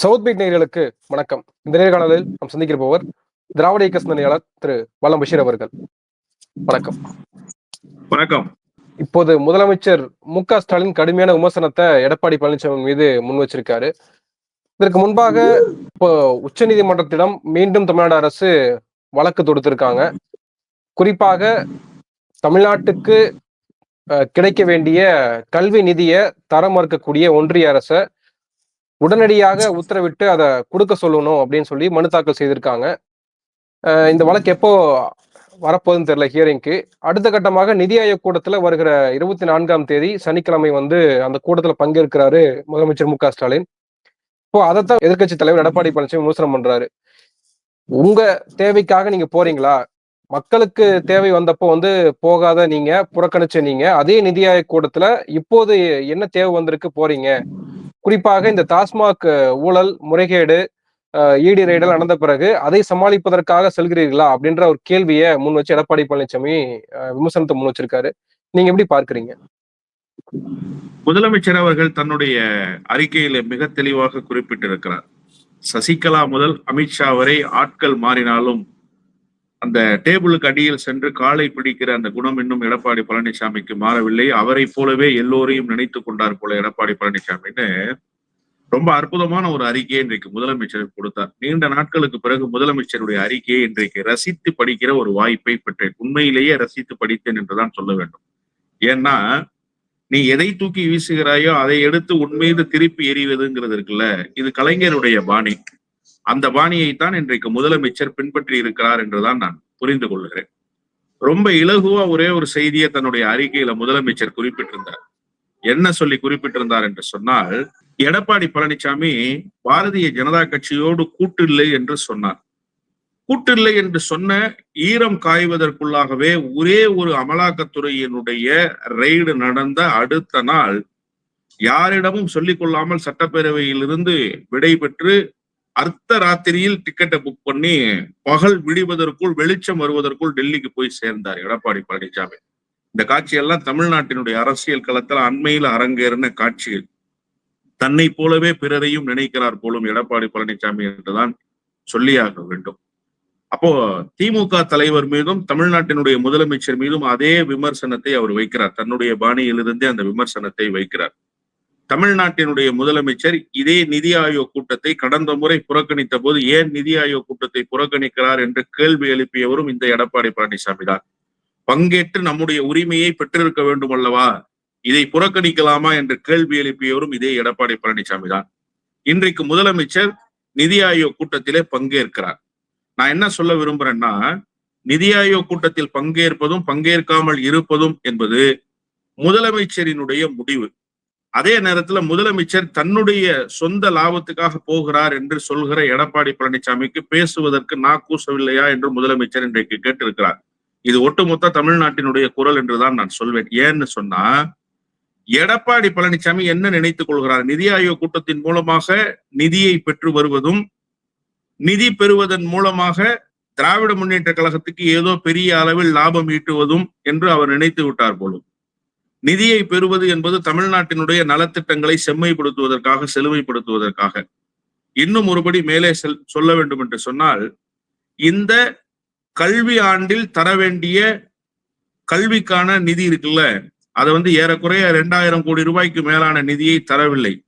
South beat நேயர்களுக்கு வணக்கம். இந்த நேர்காணலில் நாம் சந்திக்கிறப்பவர் திராவிட இயக்க சிந்தனையாளர் திரு வல்லம் பஷீர் அவர்கள். வணக்கம். வணக்கம். இப்போது முதலமைச்சர் மு க ஸ்டாலின் கடுமையான விமர்சனத்தை எடப்பாடி பழனிசாமி மீது முன் வச்சிருக்காரு. இதற்கு முன்பாக இப்போ உச்சநீதிமன்றத்திடம் மீண்டும் தமிழ்நாடு அரசு வழக்கு தொடுத்திருக்காங்க. குறிப்பாக தமிழ்நாட்டுக்கு கிடைக்க வேண்டிய கல்வி நிதியை தர மறுக்கக்கூடிய ஒன்றிய அரசை உடனடியாக உத்தரவிட்டு அதை கொடுக்க சொல்லணும் அப்படின்னு சொல்லி மனு தாக்கல் செய்திருக்காங்க. இந்த வழக்கு எப்போ வரப்போகுதுன்னு தெரியல ஹியரிங்க்கு அடுத்த கட்டமாக நிதி ஆயோக் கூட்டத்துல வருகிற இருபத்தி நான்காம் தேதி சனிக்கிழமை வந்து அந்த கூட்டத்துல பங்கேற்கிறாரு முதலமைச்சர் மு க ஸ்டாலின். இப்போ அதைத்தான் எதிர்க்கட்சி தலைவர் எடப்பாடி பழனிசாமி விமர்சனம் பண்றாரு. உங்க தேவைக்காக நீங்க போறீங்களா? மக்களுக்கு தேவை வந்தப்போ வந்து போகாத நீங்க புறக்கணிச்ச நீங்க அதே நிதி ஆயோக் கூட்டத்துல இப்போது என்ன தேவை வந்திருக்கு போறீங்க? குறிப்பாக இந்த டாஸ்மாக் ஊழல் முறைகேடு ஈடி ரைடல் நடந்த பிறகு அதை சமாளிப்பதற்காக செல்கிறீர்களா அப்படின்ற ஒரு கேள்வியை முன் வச்சு எடப்பாடி பழனிசாமி விமர்சனத்தை முன் வச்சிருக்காரு. நீங்க எப்படி பார்க்கறீங்க? முதலமைச்சர் அவர்கள் தன்னுடைய அறிக்கையில மிக தெளிவாக குறிப்பிட்டிருக்கிறார். சசிகலா முதல் அமித்ஷா வரை ஆட்கள் மாறினாலும் அந்த டேபிளுக்கு அடியில் சென்று காலை பிடிக்கிற அந்த குணம் இன்னும் எடப்பாடி பழனிசாமிக்கு மாறவில்லை. அவரை போலவே எல்லோரையும் நினைத்து கொண்டார் போல எடப்பாடி பழனிசாமின்னு ரொம்ப அற்புதமான ஒரு அறிக்கையை இன்றைக்கு முதலமைச்சர் கொடுத்தார். நீண்ட நாட்களுக்கு பிறகு முதலமைச்சருடைய அறிக்கையை இன்றைக்கு ரசித்து படிக்கிற ஒரு வாய்ப்பை பெற்றேன். உண்மையிலேயே ரசித்து படித்தேன் என்றுதான் சொல்ல வேண்டும். ஏன்னா நீ எதை தூக்கி வீசுகிறாயோ அதை எடுத்து உன் மீது திருப்பி எறிவதுங்கிறது இருக்குல்ல? இது கலைஞருடைய பாணி. அந்த பாணியைத்தான் இன்றைக்கு முதலமைச்சர் பின்பற்றி இருக்கிறார் என்றுதான் நான் புரிந்து கொள்கிறேன். ரொம்ப இலகுவா ஒரே ஒரு செய்தியை தன்னுடைய அறிக்கையில முதலமைச்சர் குறிப்பிட்டிருந்தார். என்ன சொல்லி குறிப்பிட்டிருந்தார் என்று சொன்னால் எடப்பாடி பழனிசாமி பாரதிய ஜனதா கட்சியோடு கூட்டில்லை என்று சொன்னார். கூட்டில்லை என்று சொன்ன ஈரம் காய்வதற்குள்ளாகவே ஒரே ஒரு அமலாக்கத்துறையினுடைய ரெய்டு நடந்த அடுத்த நாள் யாரிடமும் சொல்லிக் கொள்ளாமல் சட்டப்பேரவையிலிருந்து விடை பெற்று அர்த்த ராத்திரியில் டிக்கெட்டை புக் பண்ணி பகல் விடிவதற்குள் வெளிச்சம் வருவதற்குள் டெல்லிக்கு போய் சேர்ந்தார் எடப்பாடி பழனிசாமி இந்த காட்சியெல்லாம் தமிழ்நாட்டினுடைய அரசியல் களத்தில் அண்மையில் அரங்கேறின காட்சிகள். தன்னை போலவே பிறரையும் நினைக்கிறார் போலும் எடப்பாடி பழனிசாமி என்றுதான் சொல்லியாக வேண்டும். அப்போ திமுக தலைவர் மீதும் தமிழ்நாட்டினுடைய முதலமைச்சர் மீதும் அதே விமர்சனத்தை அவர் வைக்கிறார். தன்னுடைய பாணியிலிருந்தே அந்த விமர்சனத்தை வைக்கிறார். தமிழ்நாட்டினுடைய முதலமைச்சர் இதே நிதி ஆயோக் கூட்டத்தை கடந்த முறை புறக்கணித்த போது ஏன் நிதி ஆயோக் கூட்டத்தை புறக்கணிக்கிறார் என்று கேள்வி எழுப்பியவரும் இந்த எடப்பாடி பழனிசாமி தான். பங்கேற்று நம்முடைய உரிமையை பெற்றிருக்க வேண்டும் அல்லவா? இதை புறக்கணிக்கலாமா என்று கேள்வி எழுப்பியவரும் இதே எடப்பாடி பழனிசாமி தான். இன்றைக்கு முதலமைச்சர் நிதி ஆயோக் கூட்டத்திலே பங்கேற்கிறார். நான் என்ன சொல்ல விரும்புறேன்னா நிதி ஆயோக் கூட்டத்தில் பங்கேற்பதும் பங்கேற்காமல் இருப்பதும் என்பது முதலமைச்சரினுடைய முடிவு. அதே நேரத்துல முதலமைச்சர் தன்னுடைய சொந்த லாபத்துக்காக போகிறார் என்று சொல்கிற எடப்பாடி பழனிசாமிக்கு பேசுவதற்கு நாக்கூசவில்லையா என்று முதலமைச்சர் இன்றைக்கு கேட்டிருக்கிறார். இது ஒட்டுமொத்த தமிழ்நாட்டினுடைய குரல் என்றுதான் நான் சொல்வேன். ஏன்னு சொன்னா எடப்பாடி பழனிசாமி என்ன நினைத்துக் கொள்கிறார்? நிதி ஆயோக் கூட்டத்தின் மூலமாக நிதியை பெற்று வருவதும் நிதி பெறுவதன் மூலமாக திராவிட முன்னேற்ற கழகத்துக்கு ஏதோ பெரிய அளவில் லாபம் ஈட்டுவதும் என்று அவர் நினைத்து விட்டார் போலும். நிதியை பெறுவது என்பது தமிழ்நாட்டினுடைய நலத்திட்டங்களை செம்மைப்படுத்துவதற்காக செழுமைப்படுத்துவதற்காக. இன்னும் ஒருபடி மேலே செல் சொல்ல வேண்டும் என்று சொன்னால் இந்த கல்வி ஆண்டில் தர வேண்டிய கல்விக்கான நிதி இருக்குல்ல அதை வந்து ஏறக்குறைய ரெண்டாயிரம் கோடி ரூபாய்க்கு மேலான நிதியை தரவில்லை.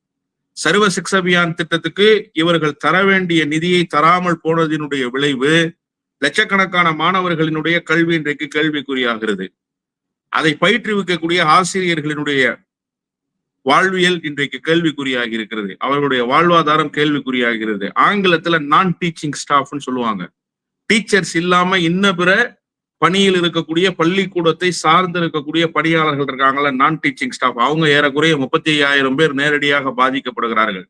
சர்வ சிக்ஷ அபியான் திட்டத்துக்கு இவர்கள் தர வேண்டிய நிதியை தராமல் போனதினுடைய விளைவு லட்சக்கணக்கான மாணவர்களினுடைய கல்வி இன்றைக்கு கேள்விக்குறியாகிறது. அதை பயிற்றுவிக்கக்கூடிய ஆசிரியர்களினுடைய வாழ்வியல் இன்றைக்கு கேள்விக்குறியாக இருக்கிறது. அவர்களுடைய வாழ்வாதாரம் கேள்விக்குறியாகிறது. ஆங்கிலத்துல நான் டீச்சிங் ஸ்டாஃப்னு சொல்லுவாங்க. டீச்சர்ஸ் இல்லாம இன்ன பிற பணியில் இருக்கக்கூடிய பள்ளிக்கூடத்தை சார்ந்து இருக்கக்கூடிய பணியாளர்கள் இருக்காங்கல்ல நான் டீச்சிங் ஸ்டாஃப் அவங்க ஏறக்குறைய முப்பத்தி ஐயாயிரம் பேர் நேரடியாக பாதிக்கப்படுகிறார்கள்.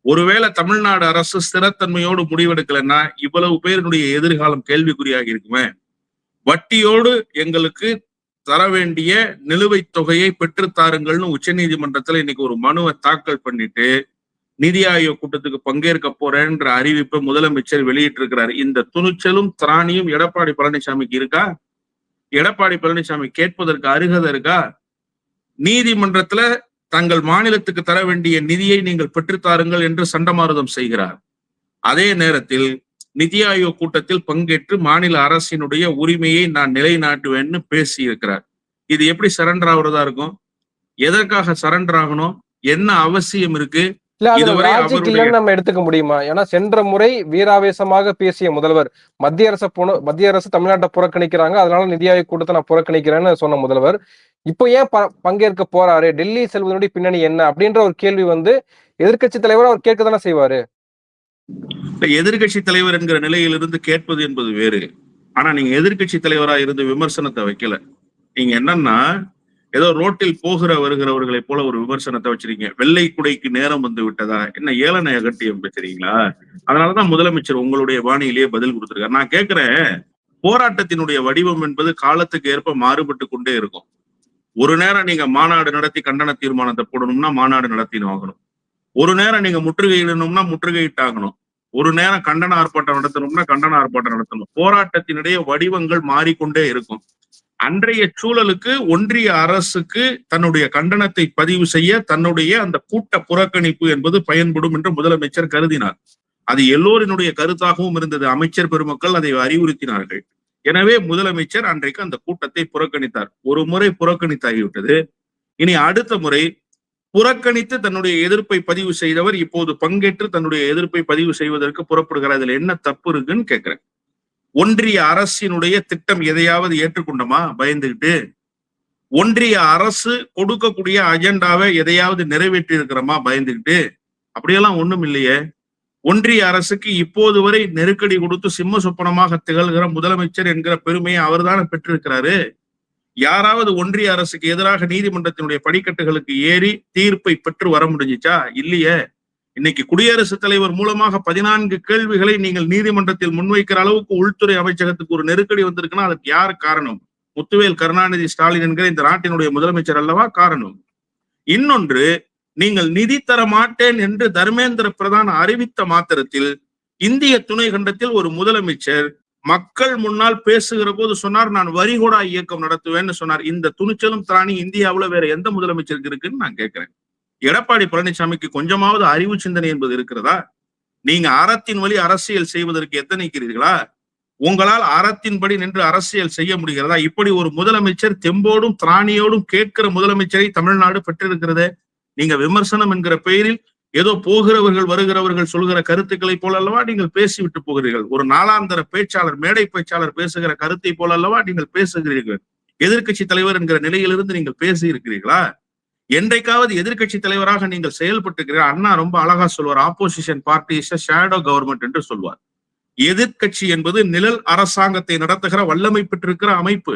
ஒருவேளை தமிழ்நாடு அரசு ஸ்திரத்தன்மையோடு முடிவெடுக்கலைன்னா இவ்வளவு பேருடைய எதிர்காலம் கேள்விக்குறியாக இருக்குமே. வட்டியோடு எங்களுக்கு தர வேண்டிய நிலுவைத் தொகையை பெற்றுத்தாருங்கள்னு உச்ச நீதிமன்றத்துல இன்னைக்கு ஒரு மனுவை தாக்கல் பண்ணிட்டு நிதி ஆயோக் கூட்டத்துக்கு பங்கேற்க போறேன்ற அறிவிப்பை முதலமைச்சர் வெளியிட்டிருக்கிறார். இந்த துணிச்சலும் திராணியும் எடப்பாடி பழனிசாமிக்கு இருக்கா? எடப்பாடி பழனிசாமி கேட்பதற்கு அருகதை இருக்கா? நீதிமன்றத்துல தங்கள் மாநிலத்துக்கு தர வேண்டிய நிதியை நீங்கள் பெற்றுத்தாருங்கள் என்று சண்டமாரதம் செய்கிறார். அதே நேரத்தில் நிதி ஆயோக் கூட்டத்தில் பங்கேற்று மாநில அரசினுடைய உரிமையை நான் நிலைநாட்டுவேன்னு பேசி இருக்கிறார் இது எப்படி சரண்டர் ஆகுறதா இருக்கும்? எதற்காக சரண்டர் ஆகணும்? என்ன அவசியம் இருக்கு? நம்ம எடுத்துக்க முடியுமா? ஏன்னா சென்ற முறை வீராவேசமாக பேசிய முதல்வர் மத்திய அரசு புன- மத்திய அரசு தமிழ்நாட்டை புறக்கணிக்கிறாங்க. அதனால நிதி ஆயோக் கூட்டத்தை நான் புறக்கணிக்கிறேன்னு சொன்ன முதல்வர் இப்போ ஏன் பங்கேற்க போறாரு? டெல்லி செல்வதனுடைய பின்னணி என்ன? அப்படின்ற ஒரு கேள்வி வந்து எதிர்க்கட்சி தலைவர் அவர் கேட்க தானே செய்வாரு. எதிர்கட்சி தலைவர் என்கிற நிலையிலிருந்து கேட்பது என்பது வேறு. ஆனா நீங்க எதிர்க்கட்சி தலைவரா இருந்து விமர்சனத்தை வைக்கல. நீங்க என்னன்னா ஏதோ ரோட்டில் போகிற வருகிறவர்களை போல ஒரு விமர்சனத்தை வச்சிருக்கீங்க. வெள்ளை குடைக்கு நேரம் வந்து விட்டதா? என்ன ஏளனை அகட்டியம் பேசுறீங்களா அதனாலதான் முதலமைச்சர் உங்களுடைய பாணியிலேயே பதில் கொடுத்திருக்காரு. நான் கேட்கிறேன் போராட்டத்தினுடைய வடிவம் என்பது காலத்துக்கு ஏற்ப மாறுபட்டு கொண்டே இருக்கும். ஒரு நேரம் நீங்க மாநாடு நடத்தி கண்டன தீர்மானத்தை போடணும்னா மாநாடு நடத்தின்னு ஆகணும். ஒரு நேரம் நீங்க முற்றுகையிடணும்னா முற்றுகையிட்டாகணும் ஒரு நேரம் கண்டன ஆர்ப்பாட்டம் நடத்தணும்னா கண்டன ஆர்ப்பாட்டம் நடத்தணும். போராட்டத்தினுடைய வடிவங்கள் மாறிக்கொண்டே இருக்கும். அன்றைய சூழலுக்கு ஒன்றிய அரசுக்கு தன்னுடைய கண்டனத்தை பதிவு செய்ய தன்னுடைய அந்த கூட்ட புறக்கணிப்பு என்பது பயன்படும் என்று முதலமைச்சர் கருதினார். அது எல்லோரினுடைய கருத்தாகவும் இருந்தது. அமைச்சர் பெருமக்கள் அதை அறிவுறுத்தினார்கள். எனவே முதலமைச்சர் அன்றைக்கு அந்த கூட்டத்தை புறக்கணித்தார். ஒரு முறை புறக்கணித்தாகிவிட்டது. இனி அடுத்த முறை புறக்கணித்து தன்னுடைய எதிர்ப்பை பதிவு செய்தவர் இப்போது பங்கேற்று தன்னுடைய எதிர்ப்பை பதிவு செய்வதற்கு புறப்படுகிறார். இதுல என்ன தப்பு இருக்குன்னு கேட்கிறேன். ஒன்றிய அரசினுடைய திட்டம் எதையாவது ஏற்றுக்கொண்டோமா? பயந்துகிட்டு. ஒன்றிய அரசு கொடுக்கக்கூடிய அஜெண்டாவை எதையாவது நிறைவேற்றி இருக்கிறோமா பயந்துகிட்டு. அப்படியெல்லாம் ஒண்ணும் இல்லையே. ஒன்றிய அரசுக்கு இப்போது வரை நெருக்கடி கொடுத்து சிம்ம சொப்பனமாக திகழ்கிற முதலமைச்சர் என்கிற பெருமையை அவர்தான பெற்றிருக்கிறாரு. யாராவது ஒன்றிய அரசுக்கு எதிராக நீதிமன்றத்தினுடைய படிக்கட்டுகளுக்கு ஏறி தீர்ப்பை பெற்று வர முடிஞ்சிச்சா? இல்லையே. இன்னைக்கு குடியரசுத் தலைவர் மூலமாக பதினான்கு கேள்விகளை நீங்கள் நீதிமன்றத்தில் முன்வைக்கிற அளவுக்கு உள்துறை அமைச்சகத்துக்கு ஒரு நெருக்கடி வந்திருக்குன்னா அதுக்கு யார் காரணம்? முத்துவேல் கருணாநிதி ஸ்டாலின் என்கிற இந்த நாட்டினுடைய முதலமைச்சர் அல்லவா? காரணம். இன்னொன்று நீங்கள் நிதி தர மாட்டேன் என்று தர்மேந்திர பிரதான் அறிவித்த மாத்திரத்தில் இந்திய துணை கண்டத்தில் ஒரு முதலமைச்சர் மக்கள் முன்னால் பேசுகிற போது சொன்னார் நான் வரிகோடா இயக்கம் நடத்துவேன்னு சொன்னார். இந்த துணிச்சலும் திராணி இந்தியாவுல வேற எந்த முதலமைச்சருக்கு இருக்குன்னு நான் கேட்கிறேன். எடப்பாடி பழனிசாமிக்கு கொஞ்சமாவது அறிவு சிந்தனை என்பது இருக்கிறதா? நீங்க அறத்தின் வழி அரசியல் செய்வதற்கு எத்தனைக்கிறீர்களா? உங்களால் அறத்தின்படி நின்று அரசியல் செய்ய முடிகிறதா? இப்படி ஒரு முதலமைச்சர் தெம்போடும் திராணியோடும் கேட்கிற முதலமைச்சரை தமிழ்நாடு பெற்றிருக்கிறது. நீங்க விமர்சனம் என்கிற பெயரில் ஏதோ போகிறவர்கள் வருகிறவர்கள் சொல்கிற கருத்துக்களை போல அல்லவா நீங்கள் பேசிவிட்டு போகிறீர்கள்? ஒரு நாளாந்தர பேச்சாளர் மேடை பேச்சாளர் பேசுகிற கருத்தை போல அல்லவா நீங்கள் பேசுகிறீர்கள்? எதிர்க்கட்சி தலைவர் என்கிற நிலையிலிருந்து நீங்கள் பேசி இருக்கிறீர்களா என்றைக்காவது எதிர்க்கட்சி தலைவராக நீங்கள் செயல்பட்டுக்கிறீர்கள் அண்ணா ரொம்ப அழகா சொல்வார் opposition party is shadow government என்று சொல்வார். எதிர்க்கட்சி என்பது நிழல் அரசாங்கத்தை நடத்துகிற வல்லமை பெற்றிருக்கிற அமைப்பு.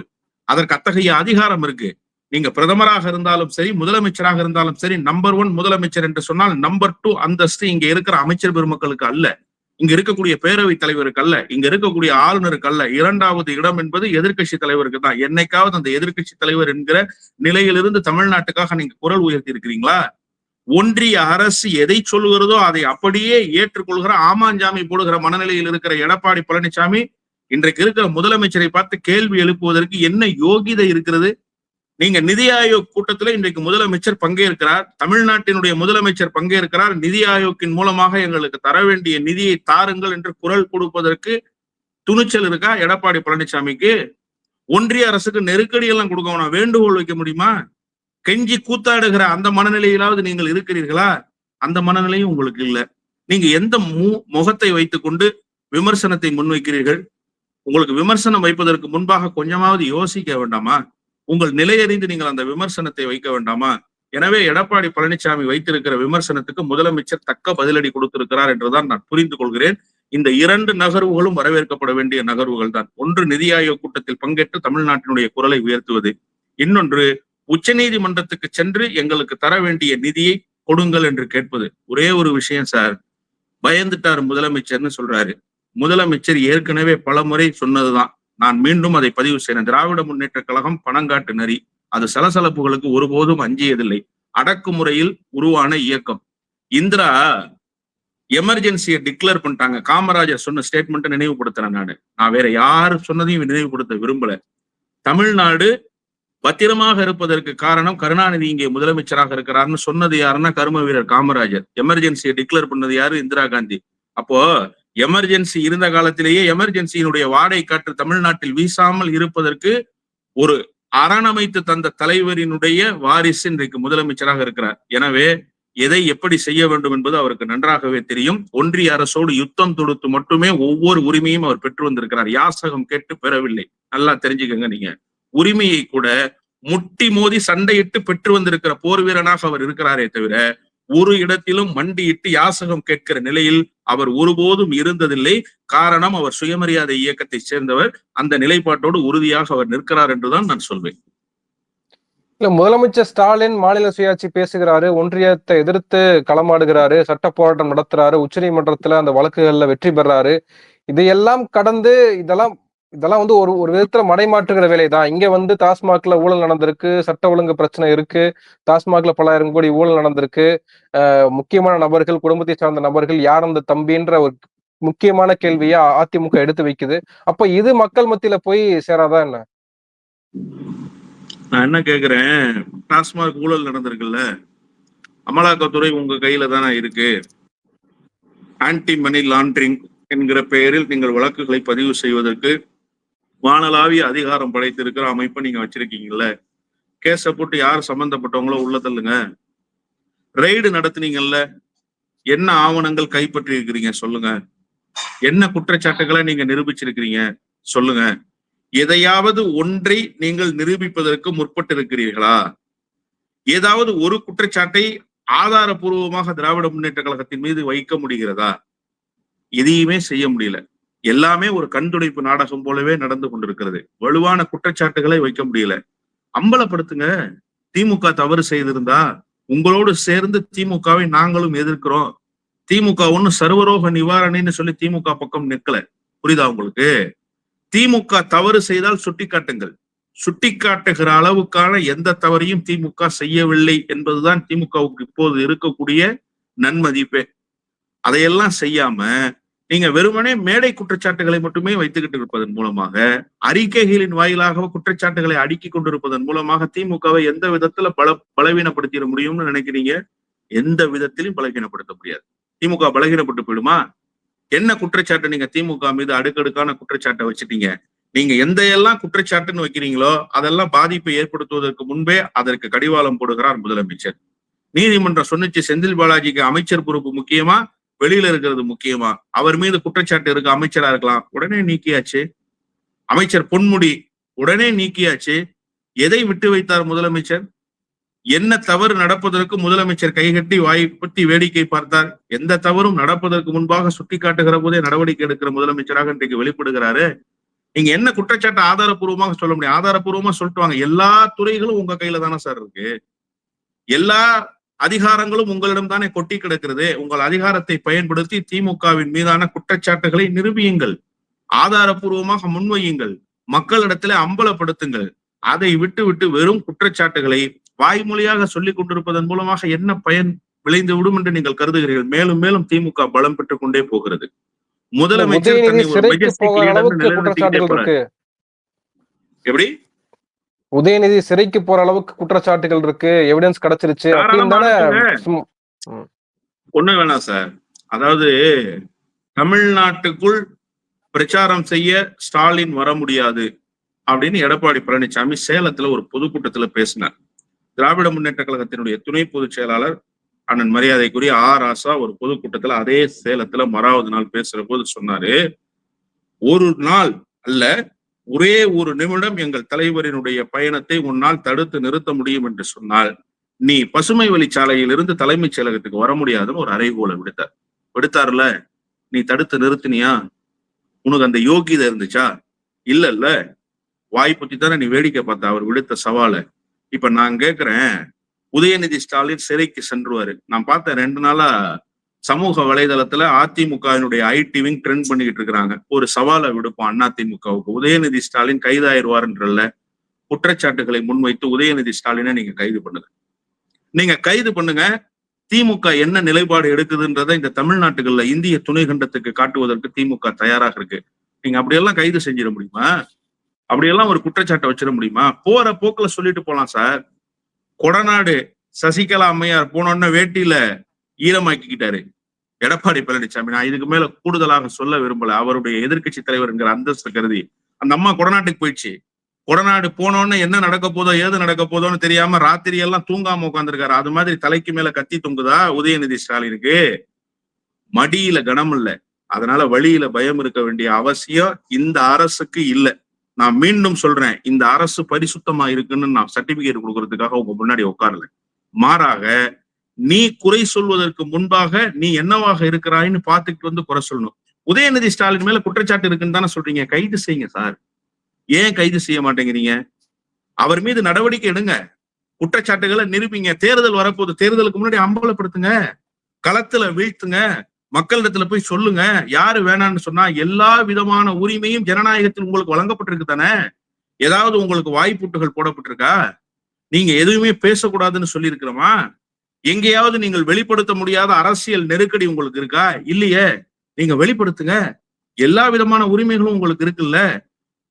அதற்கு அத்தகைய அதிகாரம் இருக்கு. நீங்க பிரதமராக இருந்தாலும் சரி முதலமைச்சராக இருந்தாலும் சரி நம்பர் ஒன் முதலமைச்சர் என்று சொன்னால் நம்பர் டூ அந்தஸ்து இங்க இருக்கிற அமைச்சர் பெருமக்களுக்கு அல்ல. இங்க இருக்கக்கூடிய பேரவைத் தலைவருக்கு அல்ல. இங்க இருக்கக்கூடிய ஆளுநருக்கு அல்ல. இரண்டாவது இடம் என்பது எதிர்க்கட்சி தலைவருக்கு தான். என்னைக்காவது அந்த எதிர்க்கட்சி தலைவர் என்கிற நிலையிலிருந்து தமிழ்நாட்டுக்காக நீங்க குரல் உயர்த்தி இருக்கிறீங்களா ஒன்றிய அரசு எதை சொல்லுகிறதோ அதை அப்படியே ஏற்றுக்கொள்கிற ஆமாஞ்சாமி போடுகிற மனநிலையில் இருக்கிற எடப்பாடி பழனிசாமி இன்றைக்கு இருக்கிற முதலமைச்சரை பார்த்து கேள்வி எழுப்புவதற்கு என்ன யோகிதை இருக்கிறது? நீங்க நிதி ஆயோக் கூட்டத்தில் இன்றைக்கு முதலமைச்சர் பங்கேற்கிறார். தமிழ்நாட்டினுடைய முதலமைச்சர் பங்கேற்கிறார். நிதி ஆயோக்கின் மூலமாக எங்களுக்கு தர வேண்டிய நிதியை தாருங்கள் என்று குரல் கொடுப்பதற்கு துணிச்சல் இருக்கா? எடப்பாடி பழனிசாமிக்கு? ஒன்றிய அரசுக்கு நெருக்கடி எல்லாம் கொடுக்கணும் வேண்டுகோள் வைக்க முடியுமா? கெஞ்சி கூத்தாடுகிற அந்த மனநிலையிலாவது நீங்கள் இருக்கிறீர்களா? அந்த மனநிலையும் உங்களுக்கு இல்லை. நீங்க எந்த மு முகத்தை வைத்துக்கொண்டு விமர்சனத்தை முன்வைக்கிறீர்கள்? உங்களுக்கு விமர்சனம் வைப்பதற்கு முன்பாக கொஞ்சமாவது யோசிக்க வேண்டாமா? உங்கள் நிலையறிந்து நீங்கள் அந்த விமர்சனத்தை வைக்க வேண்டாமா? எனவே எடப்பாடி பழனிசாமி வைத்திருக்கிற விமர்சனத்துக்கு முதலமைச்சர் தக்க பதிலடி கொடுத்திருக்கிறார் என்றுதான் நான் புரிந்து கொள்கிறேன். இந்த இரண்டு நகர்வுகளும் வரவேற்கப்பட வேண்டிய நகர்வுகள் தான் ஒன்று நிதி ஆயோக் கூட்டத்தில் பங்கேற்று தமிழ்நாட்டினுடைய குரலை உயர்த்துவது. இன்னொன்று உச்சநீதிமன்றத்துக்கு சென்று எங்களுக்கு தர வேண்டிய நிதியை கொடுங்கள் என்று கேட்பது. ஒரே ஒரு விஷயம் சார். பயந்துட்டார் முதலமைச்சர்னு சொல்றாரு. முதலமைச்சர் ஏற்கனவே பல முறை சொன்னதுதான். நான் மீண்டும் அதை பதிவு செய்தேன் திராவிட முன்னேற்ற கழகம் பணங்காட்டு நரி அது சலசலப்புகளுக்கு ஒருபோதும் அஞ்சியதில்லை. அடக்குமுறையில் உருவான இயக்கம். இந்திரா எமர்ஜென்சியை டிக்ளேர் பண்ணிட்டாங்க. காமராஜர் சொன்ன ஸ்டேட்மெண்ட்டை நினைவுபடுத்துறேன் நான். நான் வேற யார் சொன்னதையும் நினைவுபடுத்த விரும்பல. தமிழ்நாடு பத்திரமாக இருப்பதற்கு காரணம் கருணாநிதி இங்கே முதலமைச்சராக இருக்கிறார்னு சொன்னது யாருன்னா கரும வீரர் காமராஜர். எமர்ஜென்சியை டிக்ளேர் பண்ணது யாரு? இந்திரா காந்தி. அப்போ எமர்ஜென்சி இருந்த காலத்திலேயே எமர்ஜென்சியினுடைய வாடை காற்று தமிழ்நாட்டில் வீசாமல் இருப்பதற்கு ஒரு அரணமைத்து தந்த தலைவரினுடைய வாரிசு இன்றைக்கு முதலமைச்சராக இருக்கிறார். எனவே எதை எப்படி செய்ய வேண்டும் என்பது அவருக்கு நன்றாகவே தெரியும். ஒன்றிய அரசோடு யுத்தம் தொடுத்து மட்டுமே ஒவ்வொரு உரிமையும் அவர் பெற்று வந்திருக்கிறார். யாசகம் கேட்டு பெறவில்லை. நல்லா தெரிஞ்சுக்கங்க நீங்க. உரிமையை கூட முட்டி மோதி சண்டையிட்டு பெற்று வந்திருக்கிற போர் வீரனாக அவர் இருக்கிறாரே தவிர ஒரு இடத்திலும் மண்டியிட்டு யாசகம் கேட்கிற நிலையில் அவர் ஒருபோதும் இருந்ததில்லை. காரணம் அவர் சுயமரியாதை இயக்கத்தை சேர்ந்தவர். அந்த நிலைப்பாட்டோடு உறுதியாக அவர் நிற்கிறார் என்றுதான் நான் சொல்வேன். முதலமைச்சர் ஸ்டாலின் மாநில சுயாட்சி பேசுகிறாரு ஒன்றியத்தை எதிர்த்து களமாடுகிறாரு சட்ட போராட்டம் நடத்துறாரு உச்சநீதிமன்றத்துல அந்த வழக்குகள்ல வெற்றி பெறாரு. இதையெல்லாம் கடந்து இதெல்லாம் இதெல்லாம் வந்து ஒரு ஒரு விதத்துல மடைமாற்றுகிற வேலைதான். இங்க வந்து டாஸ்மாக்ல ஊழல் நடந்திருக்கு சட்ட ஒழுங்கு பிரச்சனை இருக்கு. டாஸ்மாக்ல பலாயிரம் கோடி ஊழல் நடந்திருக்கு. முக்கியமான நபர்கள் குடும்பத்தை சார்ந்த நபர்கள் யார் அந்த தம்பின்ற ஒரு முக்கியமான கேள்வியா அதிமுக எடுத்து வைக்குது. அப்ப இது மக்கள் மத்தியில போய் சேராதா என்ன? நான் என்ன கேக்குறேன்? டாஸ்மாக் ஊழல் நடந்திருக்குல்ல. அமலாக்கத்துறை உங்க கையில தானே இருக்கு? ஆன்டி மணி லாண்ட்ரிங் என்கிற பெயரில் நீங்கள் வழக்குகளை பதிவு செய்வதற்கு வானலாவிய அதிகாரம் படைத்திருக்கிற அமைப்பை நீங்க வச்சிருக்கீங்கல்ல? கேஸ போட்டு யார் சம்பந்தப்பட்டவங்களோ உள்ள தள்ளுங்க. ரெய்டு நடத்துனீங்கல்ல என்ன ஆவணங்கள் கைப்பற்றி இருக்கிறீங்க சொல்லுங்க. என்ன குற்றச்சாட்டுகளை நீங்க நிரூபிச்சிருக்கிறீங்க சொல்லுங்க. எதையாவது ஒன்றை நீங்கள் நிரூபிப்பதற்கு முற்பட்டு இருக்கிறீர்களா ஏதாவது ஒரு குற்றச்சாட்டை ஆதாரபூர்வமாக திராவிட முன்னேற்ற கழகத்தின் மீது வைக்க முடிகிறதா? எதையுமே செய்ய முடியல. எல்லாமே ஒரு கண்துடைப்பு நாடகம் போலவே நடந்து கொண்டிருக்கிறது. வலுவான குற்றச்சாட்டுகளை வைக்க முடியல. அம்பலப்படுத்துங்க. திமுக தவறு செய்திருந்தா உங்களோடு சேர்ந்து திமுகவை நாங்களும் எதிர்க்கிறோம். திமுக ஒண்ணு சர்வரோக நிவாரணின்னு சொல்லி திமுக பக்கம் நிக்கல. புரியுதா உங்களுக்கு? திமுக தவறு செய்தால் சுட்டி காட்டுங்கள் சுட்டிக்காட்டுகிற அளவுக்கான எந்த தவறையும் திமுக செய்யவில்லை என்பதுதான் திமுகவுக்கு இப்போது இருக்கக்கூடிய நன்மதிப்பே. அதையெல்லாம் செய்யாம நீங்க வெறுமனே மேடை குற்றச்சாட்டுகளை மட்டுமே வைத்துக்கிட்டு இருப்பதன் மூலமாக அறிக்கைகளின் வாயிலாக குற்றச்சாட்டுகளை அடுக்கி கொண்டிருப்பதன் மூலமாக திமுகவை எந்த விதத்துல பல பலவீனப்படுத்திட முடியும்னு நினைக்கிறீங்க? எந்த விதத்திலும் பலகீனப்படுத்த முடியாது. திமுக பலகீனப்பட்டு போயிடுமா? என்ன குற்றச்சாட்டு நீங்க திமுக மீது அடுக்கடுக்கான குற்றச்சாட்டை வச்சுட்டீங்க? நீங்க எந்த எல்லாம் குற்றச்சாட்டுன்னு வைக்கிறீங்களோ அதெல்லாம் பாதிப்பை ஏற்படுத்துவதற்கு முன்பே அதற்கு கடிவாளம் போடுகிறார் முதலமைச்சர். நீதிமன்றம் சொன்னிச்சு செந்தில் பாலாஜிக்கு அமைச்சர் பொறுப்பு முக்கியமா? வெளியில இருக்கிறது முக்கியமா? அவர் மீது குற்றச்சாட்டு இருக்கு அமைச்சரா இருக்கலாம். உடனே நீக்கியாச்சு. அமைச்சர் பொன்முடி உடனே நீக்கியாச்சு. எதை விட்டு வைத்தார் முதலமைச்சர்? என்ன தவறு நடப்பதற்கு முதலமைச்சர் கைகட்டி வாய்ப்பத்தி வேடிக்கை பார்த்தார்? எந்த தவறும் நடப்பதற்கு முன்பாக சுட்டிக்காட்டுகிற போதே நடவடிக்கை எடுக்கிற முதலமைச்சராக இன்றைக்கு வெளிப்படுகிறாரு. நீங்க என்ன குற்றச்சாட்டு ஆதாரப்பூர்வமாக சொல்ல முடியும்? ஆதாரப்பூர்வமா சொல்லிட்டு வாங்க. எல்லா துறைகளும் உங்க கையில தானே சார் இருக்கு. எல்லா அதிகாரங்களும் உங்களிடம் தானே கொட்டி கிடக்கிறது. உங்கள் அதிகாரத்தை பயன்படுத்தி திமுகவின் மீதான குற்றச்சாட்டுகளை நிரூபியுங்கள். ஆதாரப்பூர்வமாக முன்வையுங்கள். மக்களிடத்திலே அம்பலப்படுத்துங்கள். அதை விட்டு விட்டு வெறும் குற்றச்சாட்டுகளை வாய்மொழியாக சொல்லிக் கொண்டிருப்பதன் மூலமாக என்ன பயன் விளைந்து விடும் என்று நீங்கள் கருதுகிறீர்கள்? மேலும் மேலும் திமுக பலம் பெற்றுக் கொண்டே போகிறது. முதலமைச்சர் தன்னை ஒரு எப்படி? உதயநிதி சிறைக்கு போற அளவுக்கு குற்றச்சாட்டுகள் இருக்கு எவிடன்ஸ் கிடைச்சிருச்சு. ஒண்ணு வேணாம் சார். அதாவது தமிழ்நாட்டுக்குள் பிரச்சாரம் செய்ய ஸ்டாலின் வர முடியாது அப்படின்னு எடப்பாடி பழனிசாமி சேலத்துல ஒரு பொதுக்கூட்டத்துல பேசினார். திராவிட முன்னேற்ற கழகத்தினுடைய துணை பொதுச் செயலாளர் அண்ணன் மரியாதைக்குரிய ஆ ராசா ஒரு பொதுக்கூட்டத்துல அதே சேலத்துல மறாவது நாள் பேசுற போது சொன்னாரு ஒரு நாள் அல்ல ஒரே ஒரு நிமிடம் எங்கள் தலைவரினுடைய பயணத்தை உன்னால் தடுத்து நிறுத்த முடியும் என்று சொன்னால் நீ பசுமை வழிச்சாலையிலிருந்து தலைமைச் செயலகத்துக்கு வர முடியாதுன்னு ஒரு அறைகோலை விடுத்தார். விடுத்தாருல? நீ தடுத்து நிறுத்தினியா? உனக்கு அந்த யோகிதை இருந்துச்சா? இல்ல இல்ல வாய் பத்தி தானே நீ வேடிக்கை பார்த்த? அவர் விடுத்த சவாலை. இப்ப நான் கேக்குறேன் உதயநிதி ஸ்டாலின் சிறைக்கு சென்றுவாரு. நான் பார்த்தேன் ரெண்டு நாளா சமூக வலைதளத்துல அதிமுகவினுடைய ஐடி விங் ட்ரெண்ட் பண்ணிக்கிட்டு இருக்கிறாங்க. ஒரு சவாலை விடுப்போம் அதிமுகவுக்கு உதயநிதி ஸ்டாலின் கைதாயிருவார்ன்றல்ல. குற்றச்சாட்டுகளை முன்வைத்து உதயநிதி ஸ்டாலினை நீங்க கைது பண்ணுங்க. நீங்க கைது பண்ணுங்க. திமுக என்ன நிலைப்பாடு எடுக்குதுன்றதை இந்த தமிழ்நாட்டுகள்ல இந்திய துணை கண்டத்துக்கு காட்டுவதற்கு திமுக தயாராக இருக்கு. நீங்க அப்படியெல்லாம் கைது செஞ்சிட முடியுமா? அப்படியெல்லாம் ஒரு குற்றச்சாட்டை வச்சிட முடியுமா? போற போக்குல சொல்லிட்டு போலாம் சார். கொடநாடு சசிகலா அம்மையார் போனோன்னு வேட்டியில ஈரமாக்கிக்கிட்டாரு. எடப்பாடி பழனிசாமி நான் இதுக்கு மேல கூடுதலாக சொல்ல விரும்பல. அவருடைய எதிர்க்கட்சி தலைவருங்கிற அந்தஸ்து கருதி. அந்த அம்மா கொடநாட்டுக்கு போயிடுச்சு. கொடநாடு போனோன்னு என்ன நடக்க போதோ ஏது நடக்க போதோன்னு தெரியாம ராத்திரி எல்லாம் தூங்காம உட்காந்துருக்காரு அது மாதிரி தலைக்கு மேல கத்தி தொங்குதா உதயநிதி ஸ்டாலினுக்கு? மடியில கனம் இல்ல. அதனால வழியில பயம் இருக்க வேண்டிய அவசியம் இந்த அரசுக்கு இல்ல. நான் மீண்டும் சொல்றேன் இந்த அரசு பரிசுத்தமா இருக்குன்னு நான் சர்டிபிகேட் கொடுக்கறதுக்காக உங்க முன்னாடி உட்காரல. மாறாக நீ குறை சொல்வதற்கு முன்பாக நீ என்னவாக இருக்கிறாய்ன்னு பார்த்துக்கிட்டு வந்து குறை சொல்லணும். உதயநிதி ஸ்டாலின் மேல குற்றச்சாட்டு இருக்குன்னு தானே சொல்றீங்க. கைது செய்யுங்க சார். ஏன் கைது செய்ய மாட்டேங்கிறீங்க? அவர் மீது நடவடிக்கை எடுங்க. குற்றச்சாட்டுகளை நிரூபிங்க. தேர்தல் வரப்போகுது. தேர்தலுக்கு முன்னாடி அம்பலப்படுத்துங்க. களத்துல வீழ்த்துங்க. மக்களிடத்துல போய் சொல்லுங்க. யாரு வேணாம்னு சொன்னா எல்லா விதமான உரிமையும் ஜனநாயகத்தில் உங்களுக்கு வழங்கப்பட்டிருக்கு தானே? ஏதாவது உங்களுக்கு வாய்ப்பூட்டுகள் போடப்பட்டிருக்கா? நீங்க எதுவுமே பேசக்கூடாதுன்னு சொல்லியிருக்கிறோமா? எங்கேயாவது நீங்கள் வெளிப்படுத்த முடியாத அரசியல் நெருக்கடி உங்களுக்கு இருக்கா? இல்லையே. நீங்க வெளிப்படுத்துங்க. எல்லா விதமான உரிமைகளும் உங்களுக்கு இருக்குல்ல.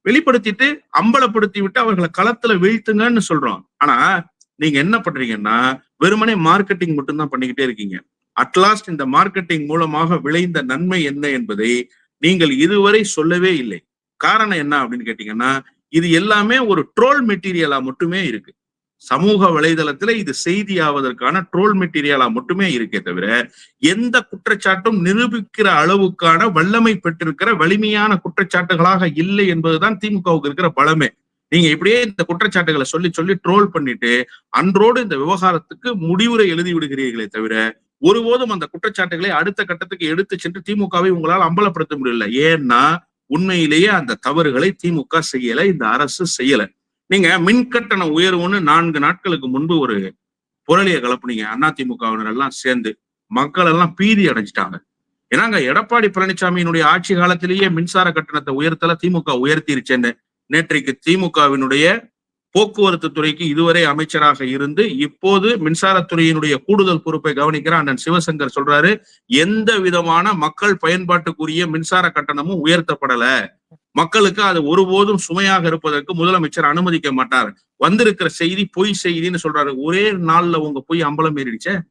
வெளிப்படுத்திட்டு அம்பலப்படுத்தி விட்டு அவர்களை களத்துல வீழ்த்துங்கன்னு சொல்றோம். ஆனா நீங்க என்ன பண்றீங்கன்னா வெறுமனே மார்க்கெட்டிங் மட்டும்தான் பண்ணிக்கிட்டே இருக்கீங்க. அட்லாஸ்ட் இந்த மார்க்கெட்டிங் மூலமாக விளைந்த நன்மை என்ன என்பதை நீங்கள் இதுவரை சொல்லவே இல்லை. காரணம் என்ன அப்படின்னு கேட்டீங்கன்னா இது எல்லாமே ஒரு ட்ரோல் மெட்டீரியலா மட்டுமே இருக்கு. சமூக வலைதளத்துல இது செய்தியாவதற்கான ட்ரோல் மெட்டீரியலா மட்டுமே இருக்கே தவிர எந்த குற்றச்சாட்டும் நிரூபிக்கிற அளவுக்கான வல்லமை பெற்றிருக்கிற வலிமையான குற்றச்சாட்டுகளாக இல்லை என்பதுதான் திமுகவுக்கு இருக்கிற பலமே. நீங்க இப்படியே இந்த குற்றச்சாட்டுகளை சொல்லி சொல்லி ட்ரோல் பண்ணிட்டு அன்றோடு இந்த விவகாரத்துக்கு முடிவுரை எழுதி விடுகிறீர்களே தவிர ஒருபோதும் அந்த குற்றச்சாட்டுகளை அடுத்த கட்டத்துக்கு எடுத்து சென்று திமுகவை உங்களால் அம்பலப்படுத்த முடியல. ஏன்னா உண்மையிலேயே அந்த தவறுகளை திமுக செய்யல இந்த அரசு செய்யலை. நீங்க மின்கட்டண உயர்வுன்னு நான்கு நாட்களுக்கு முன்பு ஒரு புரளிய கலப்புனீங்க. அதிமுகவினர் எல்லாம் சேர்ந்து மக்கள் எல்லாம் பீதி அடைஞ்சிட்டாங்க. ஏன்னாங்க எடப்பாடி பழனிசாமியினுடைய ஆட்சி காலத்திலேயே மின்சார கட்டணத்தை உயர்த்தல திமுக உயர்த்திருச்சேன்னு நேற்றைக்கு திமுகவினுடைய போக்குவரத்து துறைக்கு இதுவரை அமைச்சராக இருந்து இப்போது மின்சாரத்துறையினுடைய கூடுதல் பொறுப்பை கவனிக்கிற அண்ணன் சிவசங்கர் சொல்றாரு எந்த விதமான மக்கள் பயன்பாட்டுக்குரிய மின்சார கட்டணமும் உயர்த்தப்படல. மக்களுக்கு அது ஒருபோதும் சுமையாக இருப்பதற்கு முதலமைச்சர் அனுமதிக்க மாட்டார். வந்திருக்கிற செய்தி பொய் செய்தின்னு சொல்றாரு. ஒரே நாள்ல உங்க போய் அம்பலம் ஏறிடுச்சே.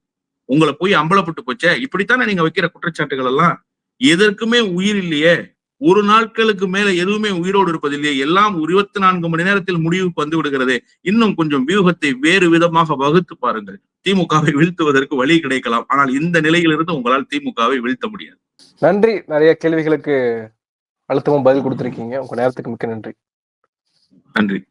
உங்களை போய் அம்பலப்பட்டு போச்சே. இப்படித்தானே நீங்க வைக்கிற குற்றச்சாட்டுகள் எல்லாம்? எதற்குமே உயிர் இல்லையே. ஒரு நாட்களுக்கு மேல எதுவுமே உயிரோடு இருப்பதில்லையே. எல்லாம் இருபத்தி நான்கு மணி நேரத்தில் முடிவுக்கு வந்து விடுகிறது. இன்னும் கொஞ்சம் வியூகத்தை வேறு விதமாக வகுத்து பாருங்கள். திமுகவை வீழ்த்துவதற்கு வழி கிடைக்கலாம். ஆனால் இந்த நிலையிலிருந்து உங்களால் திமுகவை வீழ்த்த முடியாது. நன்றி. நிறைய கேள்விகளுக்கு அழுத்தமா பதில் கொடுத்திருக்கீங்க. உங்க நேரத்துக்கு மிக்க நன்றி. நன்றி.